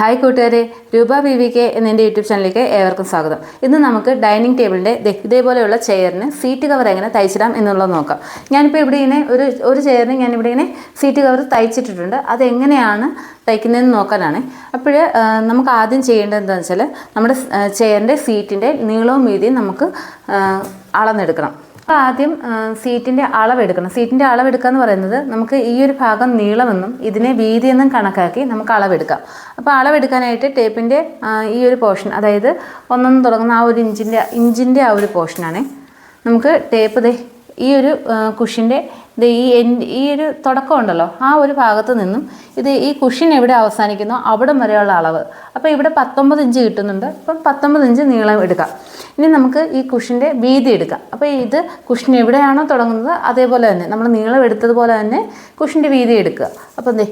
Hi കൂട്ടുകാരെ Roopa B V K എന്നെന്റെ YouTube ചാനലിലേക്ക് ഏവർക്കും സ്വാഗതം. ഇന്ന് നമുക്ക് ഡൈനിങ് ടേബിളിന്റെ ഇതേപോലെയുള്ള ചെയറിന് സീറ്റ് കവർ എങ്ങനെ തയ്ച്ചിടാം എന്നുള്ളത് നോക്കാം. ഞാനിപ്പോൾ ഇവിടെ ഇങ്ങനെ ഒരു ഒരു ചെയറിന് ഞാനിവിടെ ഇങ്ങനെ സീറ്റ് കവർ തയ്ച്ചിട്ടിട്ടുണ്ട്. അതെങ്ങനെയാണ് തയ്ക്കുന്നതെന്ന് നോക്കാനാണ്. അപ്പോൾ നമുക്ക് ആദ്യം ചെയ്യേണ്ടത് എന്താണെന്ന് വെച്ചാൽ നമ്മുടെ ചെയറിന്റെ സീറ്റിന്റെ നീളവും വീതിയും നമുക്ക് അളന്നെടുക്കണം. അപ്പോൾ ആദ്യം സീറ്റിന്റെ അളവെടുക്കണം. സീറ്റിന്റെ അളവെടുക്കുക എന്ന് പറയുന്നത് നമുക്ക് ഈ ഒരു ഭാഗം നീളമെന്നും ഇതിനെ വീതി എന്നും കണക്കാക്കി നമുക്ക് അളവെടുക്കാം. അപ്പോൾ അളവെടുക്കാനായിട്ട് ടേപ്പിന്റെ ഈ ഒരു പോർഷൻ അതായത് ഒന്നൊന്ന് തുടങ്ങുന്ന ആ ഒരു ഇഞ്ചിന്റെ ഇഞ്ചിന്റെ ആ ഒരു പോർഷനാണ്. നമുക്ക് ടേപ്പ് ദേ ഈ ഒരു കുഷിന്റെ ഇത് ഈ എൻ- ഈ ഒരു തുടക്കം ഉണ്ടല്ലോ ആ ഒരു ഭാഗത്ത് നിന്നും ഇത് ഈ കുഷിൻ എവിടെ അവസാനിക്കുന്നോ അവിടം വരെയുള്ള അളവ്. അപ്പോൾ ഇവിടെ പത്തൊമ്പത് ഇഞ്ച് കിട്ടുന്നുണ്ട് അപ്പം പത്തൊമ്പത് ഇഞ്ച് നീളം എടുക്കാം. ഇനി നമുക്ക് ഈ കുഷിന്റെ വീതി എടുക്കാം. അപ്പോൾ ഇത് കുഷിൻ എവിടെയാണോ തുടങ്ങുന്നത് അതേപോലെ തന്നെ നമ്മൾ നീളം എടുത്തതുപോലെ തന്നെ കുഷിന്റെ വീതി എടുക്കുക. അപ്പോൾ എന്തേ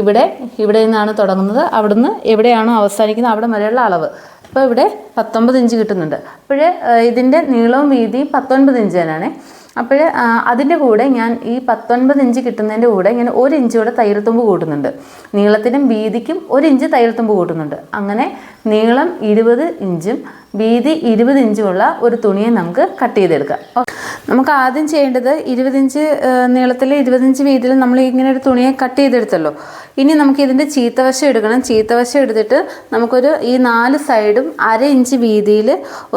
ഇവിടെ ഇവിടെ നിന്നാണ് തുടങ്ങുന്നത്. അവിടുന്ന് എവിടെയാണോ അവസാനിക്കുന്നത് അവിടെ വരെയുള്ള അളവ്. അപ്പോൾ ഇവിടെ പത്തൊമ്പത് ഇഞ്ച് കിട്ടുന്നുണ്ട്. അപ്പോൾ ഇതിന്റെ നീളവും വീതിയും പത്തൊൻപത് ഇഞ്ച് തന്നെയാണ്. അപ്പോൾ അതിന്റെ കൂടെ ഞാൻ ഈ പത്തൊൻപത് ഇഞ്ച് കിട്ടുന്നതിന്റെ കൂടെ ഞാൻ ഒരു ഇഞ്ച് കൂടെ തൈരത്തുമ്പ് കൂട്ടുന്നുണ്ട്. നീളത്തിനും വീതിക്കും ഒരു ഇഞ്ച് തൈരത്തുമ്പ് കൂട്ടുന്നുണ്ട്. അങ്ങനെ നീളം ഇരുപത് ഇഞ്ചും വീതി ഇരുപത് ഇഞ്ചുമുള്ള ഒരു തുണിയെ നമുക്ക് കട്ട് ചെയ്തെടുക്കാം. നമുക്ക് ആദ്യം ചെയ്യേണ്ടത് ഇരുപതിഞ്ച് നീളത്തിൽ ഇരുപതിഞ്ച് വീതിയിൽ നമ്മൾ ഇങ്ങനെ ഒരു തുണിയെ കട്ട് ചെയ്തെടുത്തല്ലോ. ഇനി നമുക്ക് ഇതിന്റെ ചീത്തവശം എടുക്കണം. ചീത്തവശം എടുത്തിട്ട് നമുക്കൊരു ഈ നാല് സൈഡും അര ഇഞ്ച് വീതിയിൽ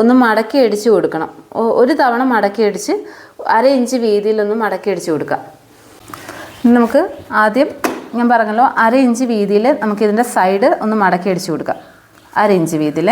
ഒന്ന് മടക്കി അടിച്ച് കൊടുക്കണം. ഒരു തവണ മടക്കി അടിച്ച് അര ഇഞ്ച് വീതിയിലൊന്ന് മടക്കി അടിച്ച് കൊടുക്കാം നമുക്ക് ആദ്യം ഞാൻ പറഞ്ഞല്ലോ അര ഇഞ്ച് വീതിയിൽ നമുക്ക് ഇതിന്റെ സൈഡ് ഒന്ന് മടക്കി അടിച്ച് കൊടുക്കാം അര ഇഞ്ച് വീതിയിൽ.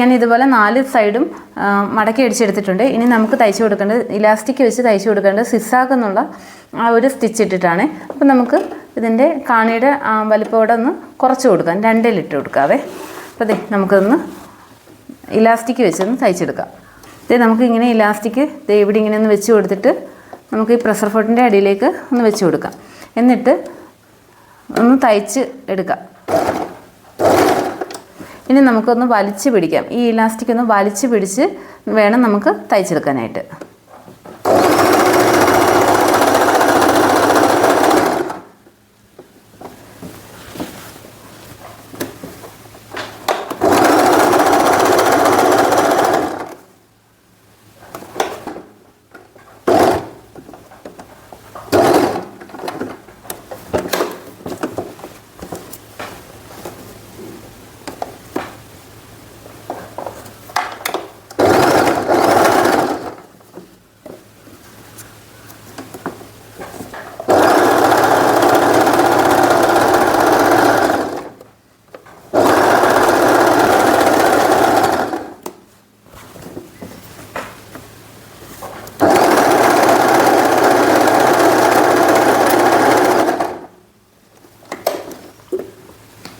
ഞാൻ ഇതുപോലെ നാല് സൈഡും മടക്കി അടിച്ചെടുത്തിട്ടുണ്ട്. ഇനി നമുക്ക് തയ്ച്ചു കൊടുക്കേണ്ടത് ഇലാസ്റ്റിക് വെച്ച് തയ്ച്ചു കൊടുക്കേണ്ടത് സിസാക്ക് എന്നുള്ള ആ ഒരു സ്റ്റിച്ച് ഇട്ടിട്ടാണ്. അപ്പോൾ നമുക്ക് ഇതിന്റെ കാണിയുടെ ആ, വലിപ്പം ഇവിടെ ഒന്ന് കുറച്ച് കൊടുക്കാം. രണ്ടിലിട്ട് കൊടുക്കാവേ. അപ്പോൾ അതെ നമുക്കൊന്ന് ഇലാസ്റ്റിക് വെച്ചൊന്ന് തയ്ച്ചെടുക്കാം. ഇതേ നമുക്ക് ഇങ്ങനെ ഇലാസ്റ്റിക് ഇവിടെ ഇങ്ങനെ ഒന്ന് വെച്ച് കൊടുത്തിട്ട് നമുക്ക് ഈ പ്രഷർ ഫോട്ടിന്റെ അടിയിലേക്ക് ഒന്ന് വെച്ച് കൊടുക്കാം. എന്നിട്ട് ഒന്ന് തയ്ച്ച് എടുക്കാം. ഇനി നമുക്കൊന്ന് വലിച്ചു പിടിക്കാം. ഈ ഇലാസ്റ്റിക് ഒന്ന് വലിച്ചു പിടിച്ച് വേണം നമുക്ക് തയ്ച്ചെടുക്കാനായിട്ട്.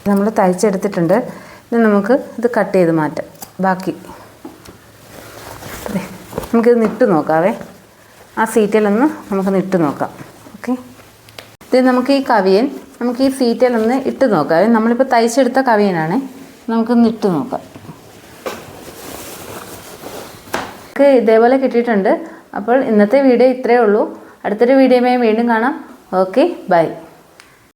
നമ്മൾ തയ്ച്ചെടുത്തിട്ടുണ്ട്. ഇനി നമുക്ക് ഇത് കട്ട് ചെയ്ത് മാറ്റാം. ബാക്കി. നമുക്കിത് നിട്ട് നോക്കാവേ. ആ സീറ്റിലൊന്ന് നമുക്ക് നിട്ട് നോക്കാം. ഓക്കെ. ഇത് നമുക്ക് ഈ കവിയൻ നമുക്ക് ഈ സീറ്റിലൊന്ന് ഇട്ട് നോക്കാവേ. നമ്മളിപ്പോൾ തയ്ച്ചെടുത്ത കവിയനാണ്. നമുക്ക് നിട്ട് നോക്കാം. നമുക്ക് ഇതേപോലെ കിട്ടിയിട്ടുണ്ട്. അപ്പോൾ ഇന്നത്തെ വീഡിയോ ഇത്രയേ ഉള്ളൂ. അടുത്തൊരു വീഡിയോയുമായി വീണ്ടും കാണാം. Okay bye.